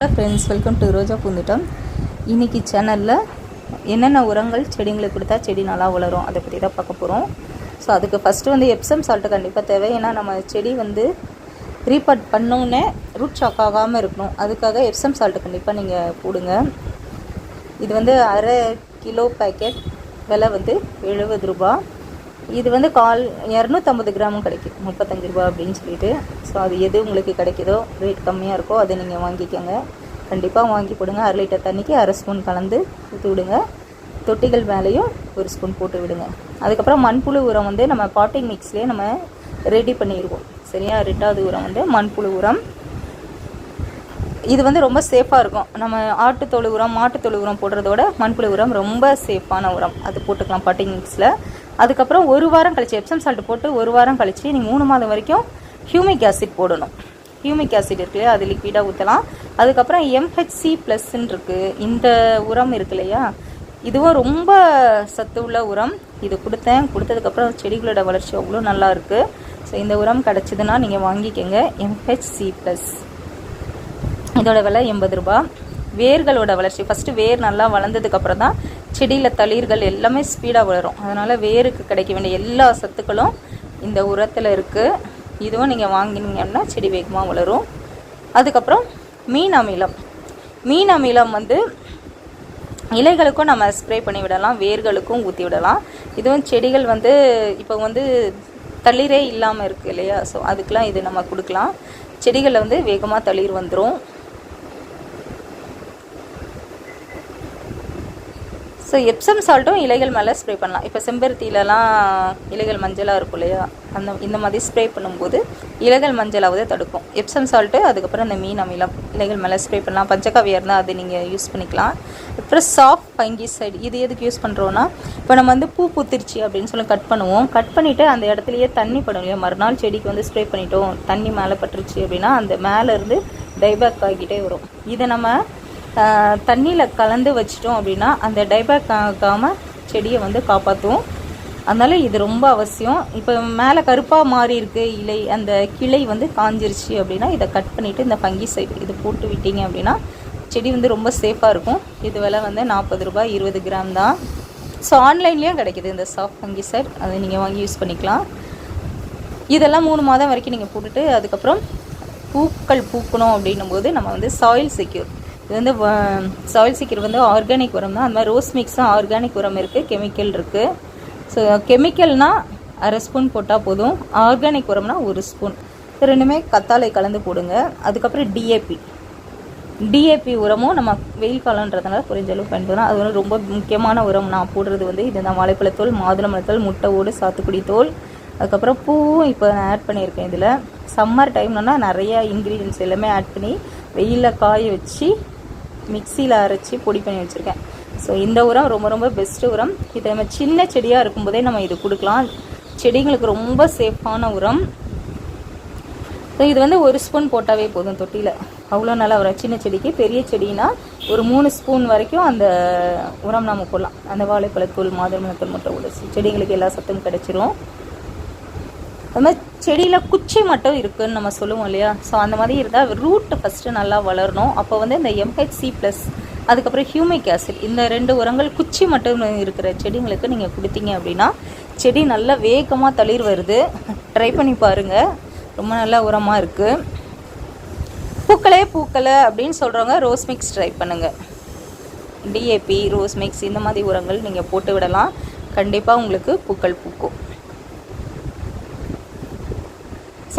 Hello friends welcome to Roja பூந்துட்டம் இன்றைக்கி சேனலில் என்னென்ன உரங்கள் செடிங்களுக்கு கொடுத்தா செடி நல்லா வளரும் அதை பற்றி தான் பார்க்க போகிறோம் ஸோ அதுக்கு ஃபஸ்ட்டு வந்து எப்சம் சால்ட்டு கண்டிப்பாக தேவை. ஏன்னா நம்ம செடி வந்து ரீபட் பண்ணோன்னே ரூட் ஷாக் ஆகாமல் இருக்கணும். அதுக்காக எப்சம் சால்ட்டு கண்டிப்பாக நீங்கள் போடுங்க. இது வந்து அரை கிலோ பேக்கெட் விலை வந்து எழுபது ரூபா இது வந்து கால் இரநூத்தம்பது கிராமும் கிடைக்கும் முப்பத்தஞ்சு ரூபா அப்படின்னு சொல்லிட்டு. ஸோ அது எது உங்களுக்கு கிடைக்குதோ ரேட் கம்மியாக இருக்கோ அதை நீங்கள் வாங்கிக்கோங்க. கண்டிப்பாக வாங்கி போடுங்க அரை லிட்டர் தண்ணிக்கு அரை ஸ்பூன் கலந்து ஊற்றி விடுங்க. தொட்டிகள் மேலேயும் ஒரு ஸ்பூன் போட்டு விடுங்க. அதுக்கப்புறம் மண்புழு உரம் வந்து நம்ம பாட்டிங் மிக்ஸ்லேயே நம்ம ரெடி பண்ணிடுவோம். சரியா? ரெண்டாவது உரம் வந்து மண்புழு உரம். இது வந்து ரொம்ப சேஃபாக இருக்கும். நம்ம ஆட்டுத்தொழு உரம் மாட்டுத்தொழு உரம் போடுறதோட மண்புழு உரம் ரொம்ப சேஃபான உரம். அது போட்டுக்கலாம் பாட்டிங் மிக்ஸில் அதுக்கப்புறம் ஒரு வாரம் கழிச்சு எப்சம் சால்ட் போட்டு ஒரு வாரம் கழிச்சு நீங்கள் மூணு மாதம் வரைக்கும் ஹியூமிக் ஆசிட் போடணும். ஹியூமிக் ஆசிட் இருக்கு இல்லையா அது லிக்விடாக ஊற்றலாம் அதுக்கப்புறம் எம்ஹெச்சி ப்ளஸ்ன்னு இருக்குது இந்த உரம் இருக்கு இல்லையா? இதுவும் ரொம்ப சத்து உள்ள உரம். இது கொடுத்தேன். கொடுத்ததுக்கப்புறம் செடிகளோட வளர்ச்சி அவ்வளோ நல்லா இருக்குது ஸோ இந்த உரம் கிடச்சிதுன்னா நீங்கள் வாங்கிக்கோங்க. எம்ஹெச்சி ப்ளஸ் இதோட விலை எண்பது ரூபா வேர்களோட வளர்ச்சி. ஃபஸ்ட்டு வேர் நல்லா வளர்ந்ததுக்கப்புறம் தான் செடியில் தளிர்கள் எல்லாமே ஸ்பீடாக வளரும். அதனால் வேருக்கு கிடைக்க வேண்டிய எல்லா சத்துக்களும் இந்த உரத்தில் இருக்குது இதுவும் நீங்கள் வாங்கினீங்கன்னா செடி வேகமாக வளரும். அதுக்கப்புறம் மீன் அமிலம். மீன் அமிலம் வந்து இலைகளுக்கும் நம்ம ஸ்ப்ரே பண்ணி விடலாம் வேர்களுக்கும் ஊற்றி விடலாம். இதுவும் செடிகள் வந்து இப்போ வந்து தளிரே இல்லாமல் இருக்குது இல்லையா? ஸோ அதுக்கெலாம் இது நம்ம கொடுக்கலாம். செடிகளில் வந்து வேகமாக தளிர் வந்துடும் ஸோ எப்சம் சால்ட்டும் இலைகள் மேலே ஸ்ப்ரே பண்ணலாம். இப்போ செம்பருத்திலலாம் இலைகள் மஞ்சளாக இருக்கும் இல்லையா? அந்த இந்த மாதிரி ஸ்ப்ரே பண்ணும்போது இலைகள் மஞ்சளாவது தடுக்கும். எப்சம் சால்ட்டு அதுக்கப்புறம் இந்த மீன் அமிலம் இலைகள் மேலே ஸ்ப்ரே பண்ணலாம். பஞ்சகாவியாக இருந்தால் அது நீங்கள் யூஸ் பண்ணிக்கலாம். அப்புறம் சாஃப்ட் பங்கி சைடு இது எதுக்கு யூஸ் பண்ணுறோன்னா இப்போ நம்ம வந்து பூ பூத்திருச்சு அப்படின்னு சொல்லி கட் பண்ணுவோம். கட் பண்ணிவிட்டு அந்த இடத்துலையே தண்ணி படும் இல்லையா? மறுநாள் செடிக்கு வந்து ஸ்ப்ரே பண்ணிட்டோம். தண்ணி மேலே பட்டுருச்சு அப்படின்னா அந்த மேலேருந்து டைபேக் ஆகிட்டே வரும். இதை நம்ம தண்ணியில் கலந்து வச்சிட்டோம் அப்படின்னா அந்த டைபேக் ஆகாமல் செடியை வந்து காப்பாற்றும் அதனால் இது ரொம்ப அவசியம். இப்போ மேலே கருப்பாக மாறி இருக்கு இலை அந்த கிளை வந்து காஞ்சிருச்சு அப்படின்னா இதை கட் பண்ணிவிட்டு இந்த பங்கி சைடு இது போட்டு விட்டீங்க அப்படின்னா செடி வந்து ரொம்ப சேஃபாக இருக்கும். இது விலை வந்து நாற்பது ரூபாய் இருபது கிராம் தான். ஸோ ஆன்லைன்லேயும் கிடைக்கிது இந்த சாஃப்ட் பங்கி சைட் அதை நீங்கள் வாங்கி யூஸ் பண்ணிக்கலாம். இதெல்லாம் மூணு மாதம் வரைக்கும் நீங்கள் போட்டுட்டு அதுக்கப்புறம் பூக்கள் பூக்கணும் அப்படின்னும் போது நம்ம வந்து சாயில் செக்யூர் இது வந்து சாயில் சீக்கிரம் வந்து ஆர்கானிக் உரம் தான். அந்த மாதிரி ரோஸ் மிக்ஸும் ஆர்கானிக் உரம் இருக்குது கெமிக்கல் இருக்குது ஸோ கெமிக்கல்னால் அரை ஸ்பூன் போட்டால் போதும். ஆர்கானிக் உரம்னா ஒரு ஸ்பூன் ரெண்டுமே கத்தாழை கலந்து போடுங்க. அதுக்கப்புறம் டிஏபி டிஏபி உரமும் நம்ம வெயில் காலன்றதுனால குறைஞ்ச அளவு பயன்படுத்தலாம். அது வந்து ரொம்ப முக்கியமான உரம். நான் போடுறது வந்து இது தான் வாழைப்பழத்தோல் மாதுளம்பழத்தோல் முட்டை ஓடு சாத்துக்குடி தோல். அதுக்கப்புறம் பூவும் இப்போ நான் ஆட் பண்ணியிருக்கேன் இதில். சம்மர் டைம்லனா நிறைய இன்க்ரீடியன்ஸ் எல்லாமே ஆட் பண்ணி வெயிலில் காய வச்சு மிக்சியில் அரைச்சி பொடி பண்ணி வச்சுருக்கேன். ஸோ இந்த உரம் ரொம்ப ரொம்ப பெஸ்ட்டு உரம். இதை நம்ம சின்ன செடியாக இருக்கும்போதே நம்ம இது கொடுக்கலாம். செடிங்களுக்கு ரொம்ப சேஃபான உரம். ஸோ இது வந்து ஒரு ஸ்பூன் போட்டாவே போதும் தொட்டியில். அவ்வளோ நல்லா வரும். சின்ன செடிக்கு பெரிய செடினா ஒரு மூணு ஸ்பூன் வரைக்கும் அந்த உரம் நம்ம போடலாம். அந்த வாழைப்பழத்தூள் மாதுளம்பழத்தூள் மட்டும் உடச்சி செடிங்களுக்கு எல்லா சத்தும் கிடச்சிரும். அது மாதிரி செடியில் குச்சி மட்டும் இருக்குதுன்னு நம்ம சொல்லுவோம் இல்லையா? ஸோ அந்த மாதிரி இருந்தால் ரூட்டு ஃபஸ்ட்டு நல்லா வளரணும். அப்போ வந்து இந்த எம்ஹெச்சி ப்ளஸ் அதுக்கப்புறம் ஹியூமிக் ஆசிட் இந்த ரெண்டு உரங்கள் குச்சி மட்டும் இருக்கிற செடிங்களுக்கு நீங்கள் கொடுத்தீங்க அப்படின்னா செடி நல்லா வேகமாக தளிர் வருது. ட்ரை பண்ணி பாருங்கள் ரொம்ப நல்ல உரமாக இருக்குது பூக்களே பூக்களை அப்படின்னு சொல்கிறவங்க ரோஸ் மிக்ஸ் ட்ரை பண்ணுங்கள் டிஏபி ரோஸ் மிக்ஸ் இந்த மாதிரி உரங்கள் நீங்கள் போட்டு விடலாம். கண்டிப்பாக உங்களுக்கு பூக்கள் பூக்கும்.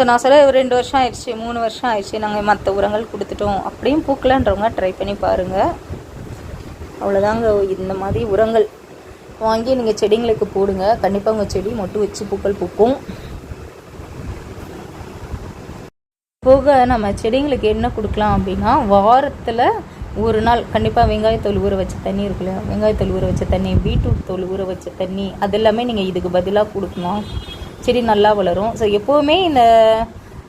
ஸோ நான் சொல்ல ஒரு ரெண்டு வருஷம் ஆயிடுச்சு மூணு வருஷம் ஆயிடுச்சு. நாங்கள் மற்ற உரங்கள் கொடுத்துட்டோம். அப்படியும் பூக்கலன்றவங்க ட்ரை பண்ணி பாருங்கள் அவ்வளோதாங்க இந்த மாதிரி உரங்கள் வாங்கி நீங்கள் செடிங்களுக்கு போடுங்க. கண்டிப்பாக உங்கள் செடி மொட்டு வச்சு பூக்கள் பூக்கும். போக நம்ம செடிங்களுக்கு என்ன கொடுக்கலாம் அப்படின்னா வாரத்தில் ஒரு நாள் கண்டிப்பாக வெங்காயத்தோல் ஊற வச்ச தண்ணி இருக்குல்ல வெங்காயத்தோல் ஊற வச்ச தண்ணி பீட்ரூட் தோல் ஊற வச்ச தண்ணி அதெல்லாமே நீங்கள் இதுக்கு பதிலாக கொடுக்கணும் செடி நல்லா வளரும். ஸோ எப்போவுமே இந்த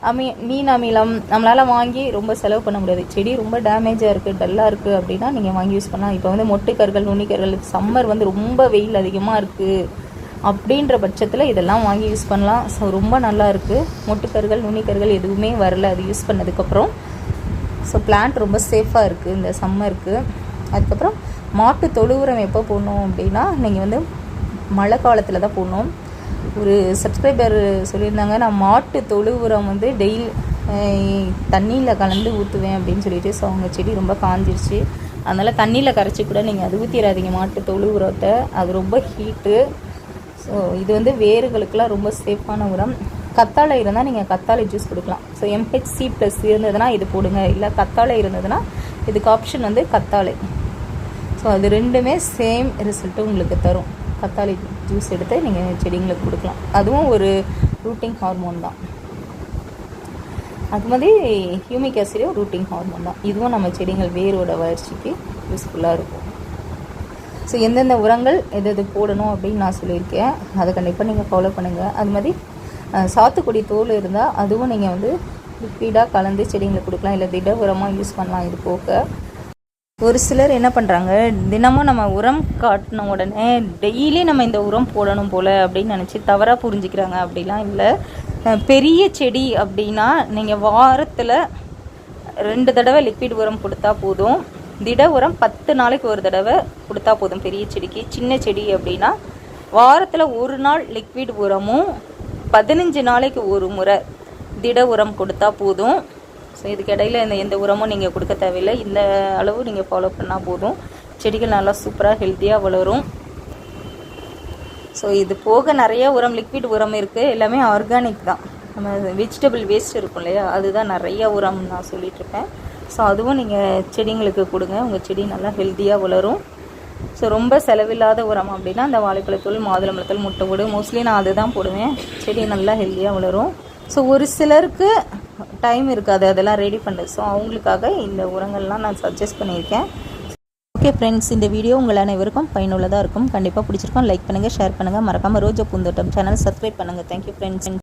அமி மீன் அமிலம் நம்மளால் வாங்கி ரொம்ப செலவு பண்ண முடியாது. செடி ரொம்ப டேமேஜாக இருக்குது டல்லாக இருக்குது அப்படின்னா நீங்கள் வாங்கி யூஸ் பண்ணலாம். இப்போ வந்து மொட்டுக்கர்கள் நுண்ணிக்கர்கள் சம்மர் வந்து ரொம்ப வெயில் அதிகமாக இருக்குது அப்படின்ற பட்சத்தில் இதெல்லாம் வாங்கி யூஸ் பண்ணலாம். ஸோ ரொம்ப நல்லா இருக்குது மொட்டுக்கர்கள் நுண்ணிக்கர்கள் எதுவுமே வரல. அது யூஸ் பண்ணதுக்கப்புறம் ஸோ பிளான்ட் ரொம்ப சேஃபாக இருக்குது இந்த சம்மருக்கு அதுக்கப்புறம் மாட்டு தொழு உரம் எப்போ போடணும் அப்படின்னா நீங்கள் வந்து மழை காலத்தில் தான் போடணும். ஒரு சப்ஸ்கிரைபர் சொல்லியிருந்தாங்க நான் மாட்டு தொழு உரம் வந்து டெய்லி தண்ணியில் கலந்து ஊற்றுவேன் அப்படின்னு சொல்லிட்டு ஸோ அவங்க செடி ரொம்ப காஞ்சிருச்சு. அதனால் தண்ணியில் கரைச்சி கூட நீங்கள் அது ஊற்றிடாதீங்க மாட்டு தொழு உரத்தை அது ரொம்ப ஹீட்டு ஸோ இது வந்து வேர்களுக்கெல்லாம் ரொம்ப சேஃபான உரம். கத்தாழை இருந்தால் நீங்கள் கத்தாழை ஜூஸ் கொடுக்கலாம். ஸோ எம்ஹெச்சி ப்ளஸ் இருந்ததுன்னா இது போடுங்க. இல்லை கத்தாழை இருந்ததுன்னா இதுக்கு ஆப்ஷன் வந்து கத்தாழை. ஸோ அது ரெண்டுமே சேம் ரிசல்ட்டு உங்களுக்கு தரும். கத்தாழை ஜூஸ் எடுத்து நீங்கள் செடிங்களுக்கு கொடுக்கலாம். அதுவும் ஒரு ரூட்டிங் ஹார்மோன் தான். அது மாதிரி ஹியூமிக் ஆசிடும் ரூட்டிங் ஹார்மோன் தான். இதுவும் நம்ம செடிகள் வேரோட வளர்ச்சிக்கு யூஸ்ஃபுல்லாக இருக்கும். ஸோ எந்தெந்த உரங்கள் எது எது போடணும் அப்படின்னு நான் சொல்லியிருக்கேன். அதை கண்டிப்பாக நீங்கள் ஃபாலோ பண்ணுங்கள் அது மாதிரி சாத்துக்குடி தோல் இருந்தால் அதுவும் நீங்கள் வந்து லிக்விடாக கலந்து செடிங்களுக்கு கொடுக்கலாம். இல்லை திட உரமாக யூஸ் பண்ணலாம். இது போக ஒரு சிலர் என்ன பண்ணுறாங்க தினமும் நம்ம உரம் காட்டின உடனே டெய்லி நம்ம இந்த உரம் போடணும் போல் அப்படின்னு நினச்சி தவறாக புரிஞ்சுக்கிறாங்க. அப்படிலாம் இல்லை. பெரிய செடி அப்படின்னா நீங்கள் வாரத்தில் ரெண்டு தடவை லிக்விட் உரம் கொடுத்தா போதும். திட உரம் பத்து நாளைக்கு ஒரு தடவை கொடுத்தா போதும் பெரிய செடிக்கு. சின்ன செடி அப்படின்னா வாரத்தில் ஒரு நாள் லிக்விட் உரமும் பதினஞ்சு நாளைக்கு ஒரு முறை திட உரம் கொடுத்தா போதும். ஸோ இதுக்கு இடையில் இந்த எந்த உரமும் நீங்கள் கொடுக்க தேவையில்லை. இந்த அளவு நீங்கள் ஃபாலோ பண்ணால் போதும். செடிகள் நல்லா சூப்பராக ஹெல்த்தியாக வளரும். ஸோ இது போக நிறைய உரம் லிக்விட் உரம் இருக்குது எல்லாமே ஆர்கானிக் தான். நம்ம வெஜிடபிள் வேஸ்ட் இருக்கும் இல்லையா? அதுதான் நிறைய உரம் நான் சொல்லிகிட்ருப்பேன் ஸோ அதுவும் நீங்கள் செடிங்களுக்கு கொடுங்க. உங்கள் செடி நல்லா ஹெல்த்தியாக வளரும். ஸோ ரொம்ப செலவில்லாத உரம் அப்படின்னா அந்த வாழைப்பழத்தூள் மாதுளம்பழத்தூள் முட்டை போடு. மோஸ்ட்லி நான் அதுதான் போடுவேன். செடி நல்லா ஹெல்த்தியாக வளரும். ஸோ ஒரு சிலருக்கு டைம் இருக்காது அதெல்லாம் ரெடி பண்ணுறது ஸோ அவங்களுக்காக இந்த உரங்கள்லாம் நான் சஜஸ்ட் பண்ணியிருக்கேன். ஓகே ஃப்ரெண்ட்ஸ் இந்த வீடியோ உங்கள் அனைவருக்கும் பயனுள்ளதாக இருக்கும். கண்டிப்பாக பிடிச்சிருக்கோம். லைக் பண்ணுங்கள் ஷேர் பண்ணுங்கள் மறக்காமல் ரோஜா பூந்தோட்டம் சேனல் சப்ஸ்கிரைப் பண்ணுங்கள் தேங்க்யூ ஃப்ரெண்ட்ஸ்